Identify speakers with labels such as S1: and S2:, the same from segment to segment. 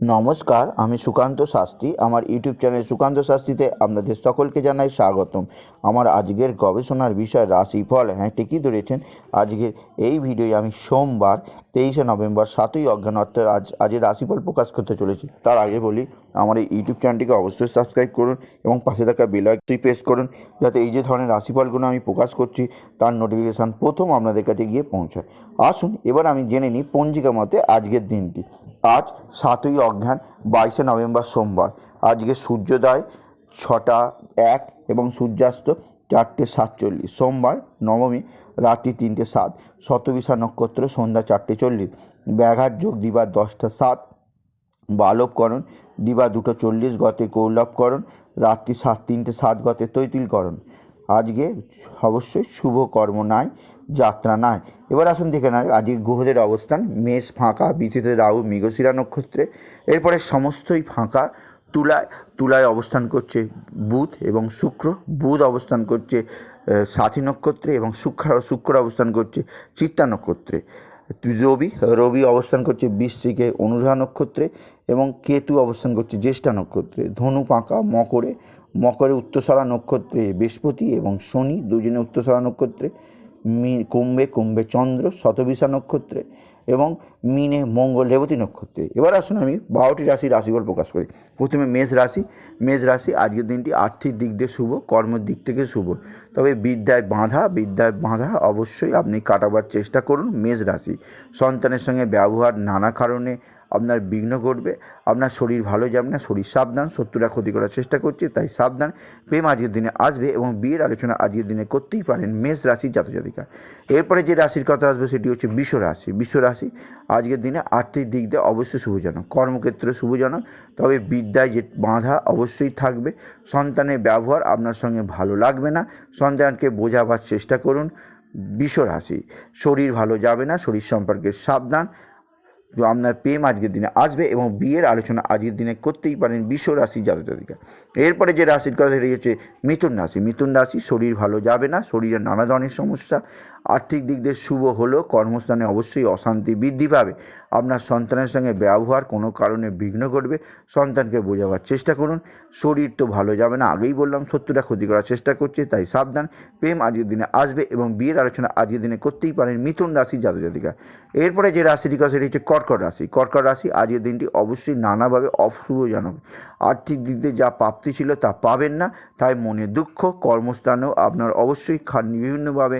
S1: নমস্কার, আমি সুকান্ত শাস্ত্রী। আমার ইউটিউব চ্যানেল সুকান্ত শাস্ত্রীতে আপনাদের সকলকে জানাই স্বাগতম। আমার আজকের গবেষণার বিষয় রাশিফল। হ্যাঁ ঠিকই ধরেছেন। আজকের এই ভিডিওয়ে আমি সোমবার, তেইশে নভেম্বর, সাতই অজ্ঞান, অর্থাৎ আজ আজের রাশিফল প্রকাশ করতে চলেছি। তার আগে বলি, আমার এই ইউটিউব চ্যানেলটিকে অবশ্যই সাবস্ক্রাইব করুন এবং পাশে থাকা বেল আইকনটি প্রেস করুন, যাতে এই যে ধরনের রাশিফলগুলো আমি প্রকাশ করছি, তার নোটিফিকেশান প্রথম আপনাদের কাছে গিয়ে পৌঁছায়। আসুন, এবার আমি জেনে নিই পঞ্জিকা মতে আজকের দিনটি। আজ সাতই অজ্ঞান, বাইশে নভেম্বর সোমবার। আজকে সূর্যোদয় ছটা এক এবং সূর্যাস্ত চারটে সাতচল্লিশ। সোমবার নবমী, রাত্রি তিনটে সাত। শতবিশা নক্ষত্র, সন্ধ্যা চারটে চল্লিশ। ব্যাঘাত যোগ দিবা দশটা সাত। বালবকরণ দিবা দুটো চল্লিশ। গতে কৌলভকরণ রাত্রি সাত তিনটে সাত। গতে তৈতিলকরণ। আজকে অবশ্যই শুভ কর্ম নাই, যাত্রা নাই। এবার আসুন দেখে নেয় আজকে গ্রহদের অবস্থান, মেষ ফাঁকা বিচিতে রাহু, মৃগশিরা নক্ষত্রে। এরপরে সমস্তই ফাঁকা, তুলায় তুলায় অবস্থান করছে বুধ এবং শুক্র। বুধ অবস্থান করছে সাথী নক্ষত্রে এবং শুক্র শুক্র অবস্থান করছে চিত্তা নক্ষত্রে। রবি রবি অবস্থান করছে বৃশ্চিকে অনুরাধা নক্ষত্রে এবং কেতু অবস্থান করছে জ্যেষ্ঠা নক্ষত্রে। ধনু পাকা মকরে মকরে উত্তরসরা নক্ষত্রে বৃহস্পতি এবং শনি দুজনে উত্তসরা নক্ষত্রে, মি কুম্ভে কুম্ভে চন্দ্র, শতবিশা নক্ষত্রে এবং মিনে মঙ্গল রেবতী নক্ষত্রে। এবার আসুন আমি বারোটি রাশির রাশিফল প্রকাশ করি। প্রথমে মেষ রাশি। মেষ রাশি আজকের দিনটি আর্থিক দিক দিয়ে শুভ, কর্মের দিক থেকে শুভ। তবে বিদ্যায় বাঁধা বিদ্যায় বাঁধা অবশ্যই আপনি কাটাবার চেষ্টা করুন মেষ রাশি। সন্তানের সঙ্গে ব্যবহার নানা কারণে আপনার বিঘ্ন ঘটবে, আপনার শরীর ভালো যাবে না, শরীর সাবধান, শত্রুরা ক্ষতি করার চেষ্টা করছে, তাই সাবধান। প্রেম আজকের দিনে আসবে এবং বিয়ের আলোচনা আজকের দিনে করতেই পারেন মেষ রাশির জাতজাতিকা। এরপরে যে রাশির কথা আসবে সেটি হচ্ছে বিশ্ব রাশি। বিশ্ব রাশি আজকের দিনে আর্থিক দিক দিয়ে অবশ্যই শুভজনক। কর্মক্ষেত্রে শুভজনক, তবে বিদ্যায় যে বাঁধা অবশ্যই থাকবে। সন্তানের ব্যবহার আপনার সঙ্গে ভালো লাগবে না। সন্তানকে বোঝাবার চেষ্টা করুন। বিশ্ব রাশি, শরীর ভালো যাবে না, শরীর সম্পর্কে সাবধান। আপনার প্রেম আজকের দিনে আসবে এবং বিয়ের আলোচনা আজকের দিনে করতেই পারেন বিশ্ব রাশি জাতজাতিকা এরপরে যে রাশির কথা সেটি হচ্ছে মিথুন রাশি। মিথুন রাশি শরীর ভালো যাবে না, শরীরে নানা ধরনের সমস্যা, আর্থিক দিক দিয়ে শুভ হলেও কর্মস্থানে অবশ্যই অশান্তি বৃদ্ধি পাবে। আপনার সন্তানের সঙ্গে ব্যবহার কোনো কারণে বিঘ্ন ঘটবে, সন্তানকে বোঝাবার চেষ্টা করুন। শরীর তো ভালো যাবে না, আগেই বললাম শত্রুরা ক্ষতি করার চেষ্টা করছে, তাই সাবধান। প্রেম আজকের দিনে আসবে এবং বিয়ের আলোচনা আজকের দিনে করতেই পারেন মিথুন রাশি জাতজাতিকা এরপরে যে রাশিটি কথা, সেটি হচ্ছে কর্কট রাশি। কর্কট রাশি আজকের দিনটি অবশ্যই নানাভাবে অশুভজনক। আর্থিক দিক দিয়ে যা প্রাপ্তি ছিল তা পাবেন না, তাই মনে দুঃখ কর্মস্থানেও আপনার অবশ্যই বিভিন্নভাবে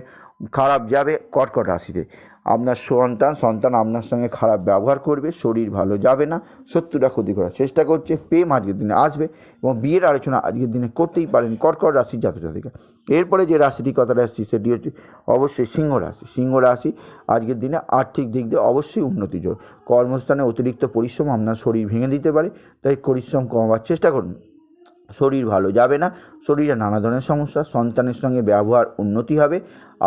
S1: খারাপ যাবে কর্কট রাশিতে। আপনার সন্তান সন্তান আপনার সঙ্গে খারাপ ব্যবহার করবে, শরীর ভালো যাবে না, শত্রুরা ক্ষতি করার চেষ্টা করছে, প্রেম আজকের দিনে আসবে এবং বিয়ের আলোচনা আজকের দিনে করতেই পারেন কর্কট রাশির জাতজাতিকা। এরপরে যে রাশিটির কথাটা আসছি সেটি হচ্ছে অবশ্যই সিংহ রাশি। সিংহ রাশি আজকের দিনে আর্থিক দিক দিয়ে অবশ্যই উন্নতি জোর। কর্মস্থানে অতিরিক্ত পরিশ্রম আপনার শরীর ভেঙে দিতে পারে, তাই পরিশ্রম কমাবার চেষ্টা করুন। শরীর ভালো যাবে না, শরীরে নানা ধরনের সমস্যা, সন্তানের সঙ্গে ব্যবহার উন্নতি হবে,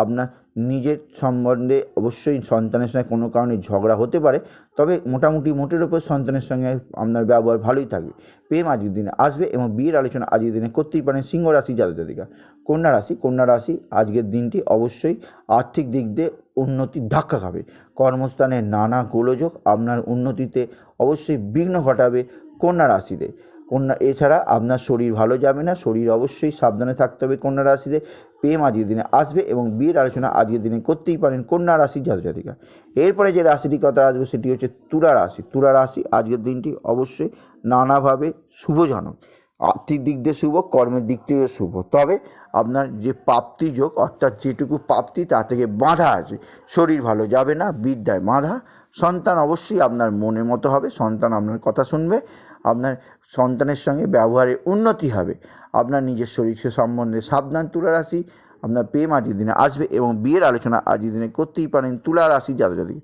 S1: আপনার নিজের সম্বন্ধে অবশ্যই সন্তানের সঙ্গে কোনো কারণে ঝগড়া হতে পারে, তবে মোটামুটি মোটের ওপর সন্তানের সঙ্গে আপনার ব্যবহার ভালোই থাকবে। প্রেম আজকের দিনে আসবে এবং বিয়ের আলোচনা আজকের দিনে করতেই পারেন সিংহ রাশি জাতজাতিকা কন্যা রাশি কন্যা রাশি আজকের দিনটি অবশ্যই আর্থিক দিক দিয়ে উন্নতির ধাক্কা খাবে। কর্মস্থানে নানা গোলযোগ আপনার উন্নতিতে অবশ্যই বিঘ্ন ঘটাবে কন্যা রাশিতে। কন্যা, এছাড়া আপনার শরীর ভালো যাবে না, শরীর অবশ্যই সাবধানে থাকতে হবে কন্যা রাশিতে। প্রেম আজকের দিনে আসবে এবং বিয়ের আলোচনা আজকের দিনে করতেই পারেন কন্যা রাশির জাতজাতিকা। এরপরে যে রাশিটির কথা আসবে সেটি হচ্ছে তুলা রাশি। তুলা রাশি আজকের দিনটি অবশ্যই নানাভাবে শুভজনক। আর্থিক দিক দিয়ে শুভ, কর্মের দিক থেকে শুভ। তবে আপনার যে প্রাপ্তি যোগ, অর্থাৎ যেটুকু প্রাপ্তি, তা থেকে বাঁধা আছে। শরীর ভালো যাবে না, বিদ্যায় বাঁধা। সন্তান অবশ্যই আপনার মনের মতো হবে। সন্তান আপনার কথা শুনবে। আপনার সন্তানের সঙ্গে ব্যবহারে উন্নতি হবে। আপনার নিজের শরীর সম্বন্ধে সাবধান তুলা রাশি, আপনার প্রেম আজকের দিনে আসবে এবং বিয়ের আলোচনা আজকের দিনে করতেই পারেন তুলা রাশি জাতজাতি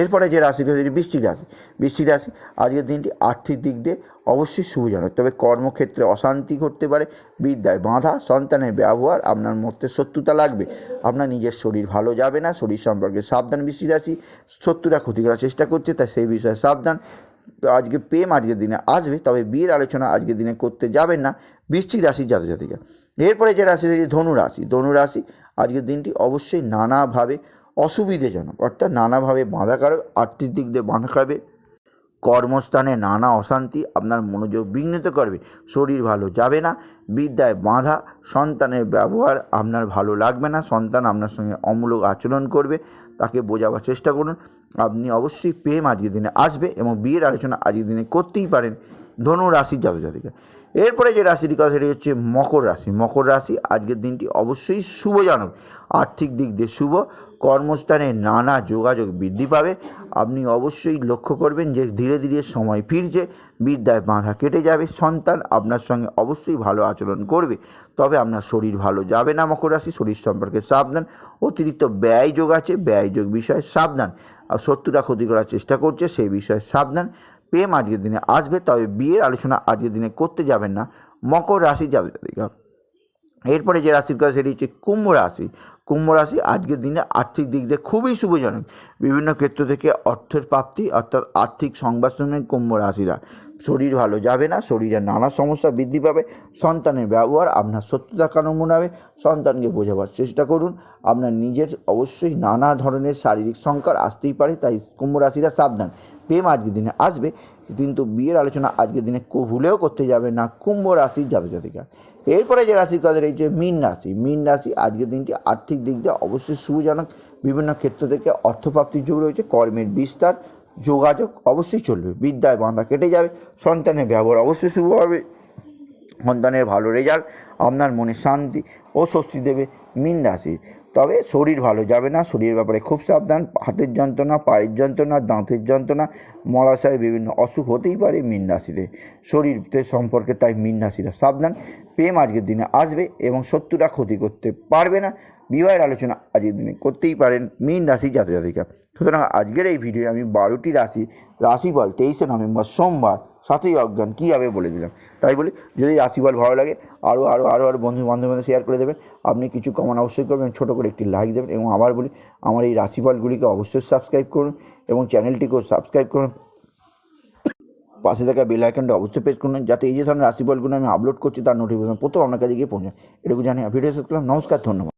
S1: এরপরে যে রাশি রয়েছে বৃষ্টিক রাশি। বৃষ্টিক রাশি আজকের দিনটি আর্থিক দিক দিয়ে অবশ্যই শুভজনক তবে কর্মক্ষেত্রে অশান্তি ঘটতে পারে, বিদ্যায় বাঁধা, সন্তানের ব্যবহার আপনার মধ্যে শত্রুতা লাগবে। আপনার নিজের শরীর ভালো যাবে না, শরীর সম্পর্কে সাবধান বৃষ্টিক রাশি, শত্রুরা ক্ষতি করার চেষ্টা করছে, তাই সেই বিষয়ে সাবধান। আজকে প্রেম আজকের দিনে আসবে, তবে বিয়ের আলোচনা আজকের দিনে করতে যাবেন না বৃশ্চিক রাশির জাতজাতিকা। এরপরে যে রাশি রয়েছে ধনুরাশি ধনুরাশি ধনু রাশি আজকের দিনটি অবশ্যই নানাভাবে অসুবিধেজনক, অর্থাৎ নানাভাবে বাঁধা কারক আর্থিক দিক দিয়ে বাঁধা খাবে কর্মস্থানে নানা অশান্তি আপনার মনোযোগ বিঘ্নিত করবে। শরীর ভালো যাবে না, বিদ্যায় বাঁধা, সন্তানের ব্যবহার আপনার ভালো লাগবে না, সন্তান আপনার সঙ্গে অমূলক আচরণ করবে, তাকে বোঝাবার চেষ্টা করুন। আপনি অবশ্যই প্রেম আজকের দিনে আসবে এবং বিয়ের আলোচনা আজকের দিনে করতেই পারেন ধনু রাশির জাতক জাতিকা এরপরে যে রাশিটি কথা, সেটি হচ্ছে মকর রাশি। মকর রাশি আজকের দিনটি অবশ্যই শুভজনক আর্থিক দিক দিয়ে শুভ কর্মস্থানে নানা যোগাযোগ বৃদ্ধি পাবে। আপনি অবশ্যই লক্ষ্য করবেন যে ধীরে ধীরে সময় ফিরছে, বিদ্যায় বাঁধা কেটে যাবে, সন্তান আপনার সঙ্গে অবশ্যই ভালো আচরণ করবে। তবে আপনার শরীর ভালো যাবে না, মকর রাশি, শরীর সম্পর্কে সাবধান। অতিরিক্ত ব্যয় যোগ আছে, ব্যয় যোগ বিষয়ে সাবধান। আর শত্রুরা ক্ষতি করার চেষ্টা করছে সেই বিষয়ে সাবধান। প্রেম আজকের দিনে আসবে, তবে বিয়ের আলোচনা আজকের দিনে করতে যাবেন না। মকর রাশি যাবে এরপরে যে রাশির কথা, সেটি হচ্ছে কুম্ভ রাশি। কুম্ভ রাশি আজকের দিনে আর্থিক দিক দিয়ে খুবই শুভজনক। বিভিন্ন ক্ষেত্র থেকে অর্থের প্রাপ্তি, অর্থাৎ আর্থিক সংবাদ শুনবেন কুম্ভ রাশিরা। শরীর ভালো যাবে না, শরীরে নানা সমস্যা বৃদ্ধি পাবে, সন্তানের ব্যবহার আপনার সত্যতার কারণ মনে হবে, সন্তানকে বোঝাবার চেষ্টা করুন। আপনার নিজের অবশ্যই নানা ধরনের শারীরিক সংকট আসতেই পারে, তাই কুম্ভ রাশিরা সাবধান। প্রেম আজকের দিনে আসবে, কিন্তু বিয়ের আলোচনা আজকের দিনে ভুলেও করতে যাবে না কুম্ভ রাশির জাতক জাতিকা এরপরে যে রাশির কথা রয়েছে, মীন রাশি। মীন রাশি আজকের দিনটি আর্থিক দিক দিয়ে অবশ্যই সুবিধাজনক বিভিন্ন ক্ষেত্র থেকে অর্থপ্রাপ্তির যুগ রয়েছে, কর্মের বিস্তার, যোগাযোগ অবশ্যই চলবে। বিদ্যায় বাঁধা কেটে যাবে, সন্তানের ব্যবহার অবশ্যই শুভ হবে। সন্তানের ভালো রেজাল্ট আপনার মনে শান্তি ও স্বস্তি দেবে মীন রাশি। তবে শরীর ভালো যাবে না। শরীরের ব্যাপারে খুব সাবধান। হাতের যন্ত্রণা, পায়ের যন্ত্রণা, দাঁতের যন্ত্রণা, মলাশয়ের বিভিন্ন অসুখ হতেই পারে মীন রাশিতে শরীরের সম্পর্কে তাই মীন রাশিরা সাবধান। প্রেম আজকের দিনে আসবে এবং শত্রুরা ক্ষতি করতে পারবে না। বিবাহের আলোচনা আজকের দিনে করতেই পারেন মীন রাশি জাতক জাতিকা সুতরাং আজকের এই ভিডিও আমি বারোটি রাশি, রাশিফল, তেইশে নভেম্বর, সোমবার সাতই অজ্ঞান, কী হবে বলে দিলাম? তাই বলি, যদি রাশিফল ভালো লাগে আরও আরও আরও আরও বন্ধু বান্ধবদের শেয়ার করে দেবেন। আপনি কিছু কমান অবশ্যই করবেন, ছোটো করে একটি লাইক দেবেন এবং আবার বলি, আমার এই রাশিফলগুলিকে অবশ্যই সাবস্ক্রাইব করুন এবং চ্যানেলটিকেও সাবস্ক্রাইব করুন। পাশে থাকা বেল আইকনটা অবশ্যই প্রেস করুন, যাতে এই যে ধরনের রাশিফলগুলো আমি আপলোড করছি, তার নোটিফিকেশন প্রথম আপনার কাছে গিয়ে পৌঁছায়। এটুকু জানি ভিডিও শেষ করলাম। নমস্কার, ধন্যবাদ।